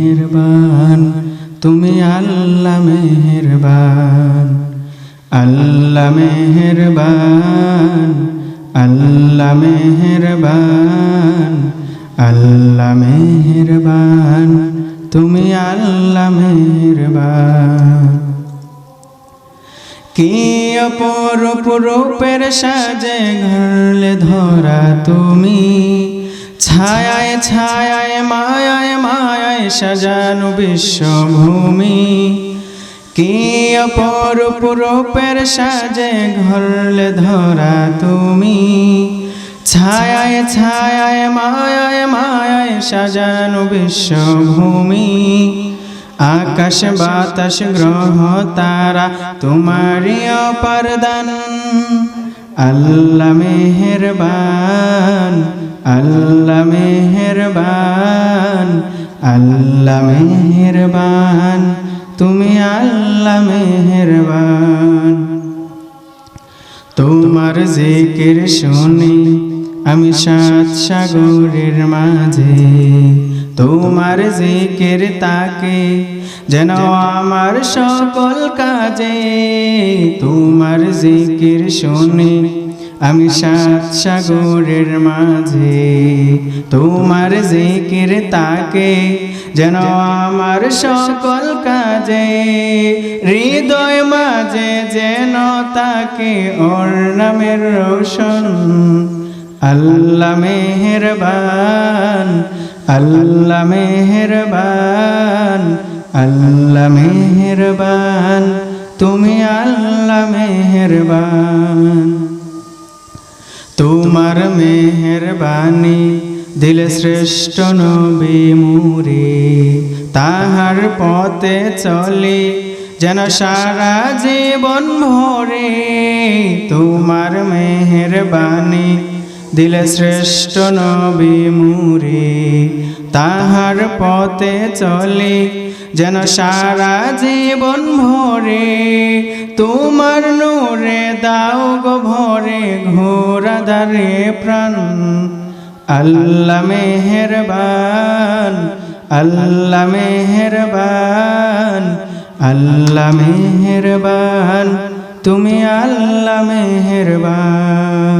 মেহেরবান, তুমি আল্লাহ মেহেরবান আল্লাহ মেহেরবান আল্লাহ মেহেরবান আল্লাহ মেহেরবান, তুমি আল্লাহ মেহেরবান। কি অপরূপ রূপের সাজে ঘরলে ধরা তুমি? ছায়ায় ছায়ায়, মায়ায় সাজানো বিশ্বভূমি। কি অপরূপ রূপের সাজে ঘরলে ধরা তুমি? ছায়ায় ছায়ায়, মায়ায় মায়ায় সাজানো বিশ্বভূমি। আকাশ, বাতাস, গ্রহ, তারা তোমারই অপারদান। আল্লাহ মেহেরবান আল্লাহ মেহেরবান। আল্লাহ মেহেরবান, তুমি আল্লাহ মেহেরবান। তোমার জিকির শুনি আমি সাত সাগরের মাঝে। তোমার জিকির তাকে যেন আমার সকল কাজে। তোমার জিকির শুনি আমি সাত সাগরের মাঝে, তোমার জিকির তাকে যেন আমার সকল কাজে, হৃদয় মাঝে যেন তাকে ওর নামের রোশন। আল্লাহ মেহেরবান আল্লাহ মেহেরবান আল্লাহ মেহেরবান, তুমি আল্লাহ মেহেরবান। তোমার মেহরবানি দিল শ্রেষ্ঠ নবী মুরে তাহার পথে চলে, যেন সারা জীবন ভরে। তোমার মেহেরবানি দিলে শ্রেষ্ঠ নবী মুরে, তাহার পথে চলে যেন সারা জীবন ভরে। তোমার নূরে দাও গো ভরে ঘোরা দারে প্রাণ। আল্লাহ মেহেরবান আল্লাহ মেহেরবান আল্লাহ মেহেরবান, তুমি আল্লাহ মেহেরবান।